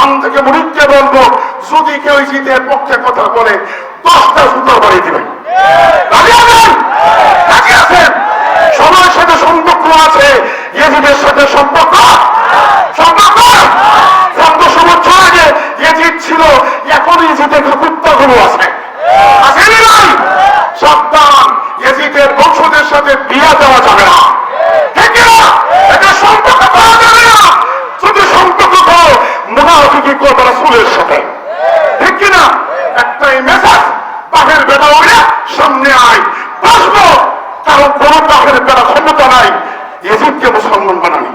এখন থেকে মুরিদকে বলব যদি কেউ জিতের পক্ষে কথা বলে, দশটা সুতো বাড়িয়ে দিবেন। সময়ের সবার সাথে সম্পর্ক আছে এজিদের সাথে সম্পর্ক ক্ষমতা নাই। ইজিপ্টকে মুসলমান বানানি।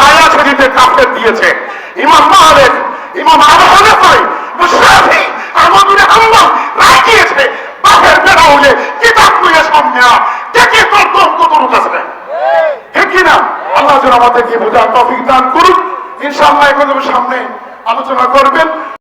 রায় আছে দিতে কাফের দিয়েছে। ইমাম ইমাম মুশরাফি রায় দিয়েছে কিতাব সামনে দেখে তোর দম কত ঠিক আল্লাহ যেন আমাদেরকে বোঝার টপিক দান ইনশাআল্লাহ সামনে আলোচনা করবেন।